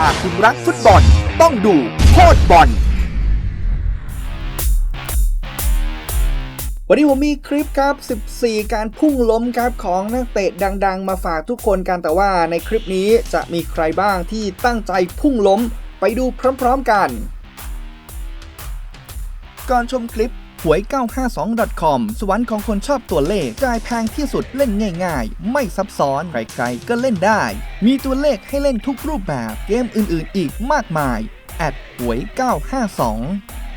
ถ้าคุณรักฟุตบอล ต้องดูโคตรบอล วันนี้ผมมีคลิปครับ 14 การพุ่งล้มครับของนักเตะดัง ๆ มาฝากทุกคนกันแต่ว่าในคลิปนี้จะมีใครบ้างที่ตั้งใจพุ่งล้มไปดูพร้อม ๆ กัน ก่อนชมคลิป หวย 952.com สวรรค์ของคนชอบตัวเลขจ่ายแพงที่สุดเล่นง่าย ๆ ไม่ซับซ้อน ใครๆ ก็เล่นได้ มีตัวเลขให้เล่นทุกรูปแบบ เกมอื่นๆ อีกมากมายแอดหวย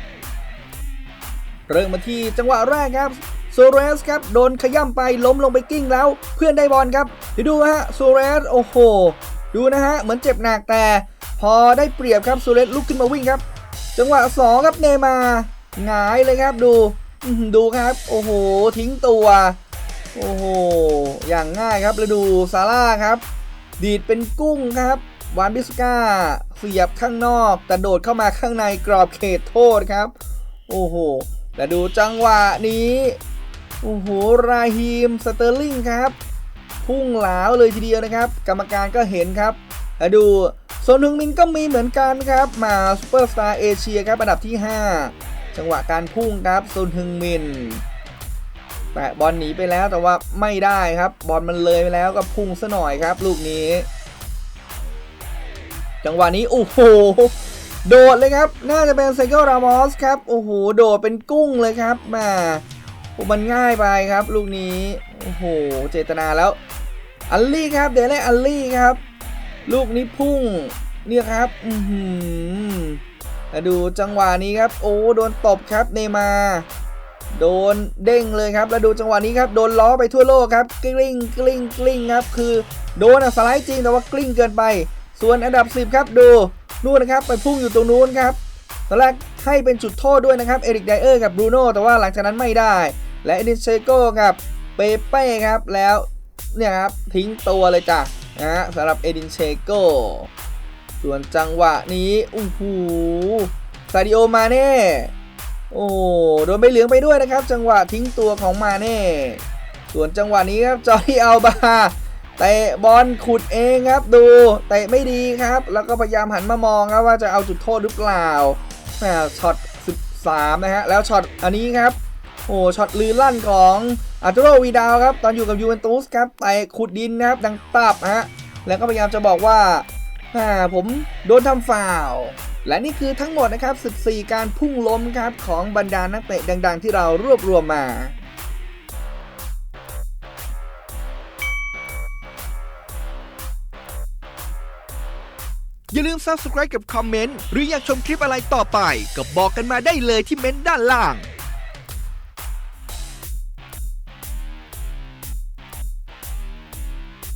952 เริ่มมาที่จังหวะแรกครับโซเรสครับ โดนขย่ำไปล้มลงไปกิ้งแล้ว เพื่อนได้บอลครับเดี๋ยวดูฮะโซเรสโอ้โห ดูนะฮะ เหมือนเจ็บหนักแต่ พอได้เปรียบครับโซเรสลุกขึ้นมาวิ่งครับ จังหวะ2ครับเนมา หงายเลยครับดูดูครับ โอ้โห ทิ้งตัว โอ้โห อย่างง่ายครับแล้วดูซาร่าครับ ดีดเป็นกุ้งครับ วานบิสก้าเสียบข้างนอกแต่โดดเข้ามาข้างในกรอบเขตโทษครับ โอ้โห แต่ดูจังหวะนี้ โอ้โห ราฮีม สเตอร์ลิงครับ พุ่งหลาวเลยทีเดียวนะครับ กรรมการก็เห็นครับแล้วดูโซนฮึงมินก็มีเหมือนกันครับ มาซูเปอร์สตาร์เอเชียครับอันดับที่ 5 จังหวะการพุ่งครับโซนฮึงมินแตะบอลหนีไปแล้วแต่ว่าไม่ได้ครับบอลมันเลยไปแล้วก็พุ่งซะหน่อยครับ ลูกนี้ จังหวะนี้โอ้โหโดดเลยครับ น่าจะเป็นไซเคิลรามอสครับ โอ้โห โดดเป็นกุ้งเลยครับมาโอ้มันง่ายไปครับ ลูกนี้ โอ้โห เจตนาแล้ว อัลลี่ครับ เดลเล่อัลลี่ครับ ลูกนี้พุ่ง เนี่ยครับ อือหือ แล้วดูจังหวะนี้ครับ โอ้โดนตบครับเนมา โดนเด้งเลยครับ แล้วดูจังหวะนี้ครับ โดนล้อไปทั่วโลกครับ กลิ้งกลิ้งกลิ้งครับ คือโดนอะสไลด์จริงแต่ว่ากลิ้งเกินไป ส่วนอันดับ 10 ครับ ดูนู่นนะครับไปพุ่งอยู่ตรงนู้นครับตอนแรกให้เป็นจุดโทษด้วยนะครับเอริกไดเออร์กับบรูโน่แต่ว่าหลังจากนั้นไม่ได้ และเอดินเชโก้กับเปเป้ครับแล้วเนี่ยครับทิ้งตัวเลยจ้ะนะฮะสำหรับเอดินเชโก้ ส่วนจังหวะนี้โอ้โหซาดิโอมาเน่โอ้โดนใบเหลืองไปด้วยนะครับ จังหวะทิ้งตัวของมาเน่ส่วนจังหวะนี้ครับจอร์ดี้อัลบาเตะบอลขุดเองครับดูเตะไม่ดีครับ แล้วก็พยายามหันมามองครับว่าจะเอาจุดโทษหรือเปล่าแหมช็อต 13 นะฮะแล้วช็อตอันนี้ครับโอ้ช็อตลือลั่นของอาร์ตูโรวีดาวครับ ตอนอยู่กับยูเวนตุสครับเตะขุดดินนะครับดังตับฮะแล้วก็พยายามจะบอกว่า อ่าผมโดนทำฟาวและนี่คือทั้งหมดนะครับ 14 การพุ่งล้มครับของบรรดานักเตะดัง ๆ ที่เรารวบรวมมาอย่าลืม Subscribe กับคอมเมนต์ หรืออยากชมคลิปอะไรต่อไป ก็บอกกันมาได้เลยที่เม้นต์ด้านล่าง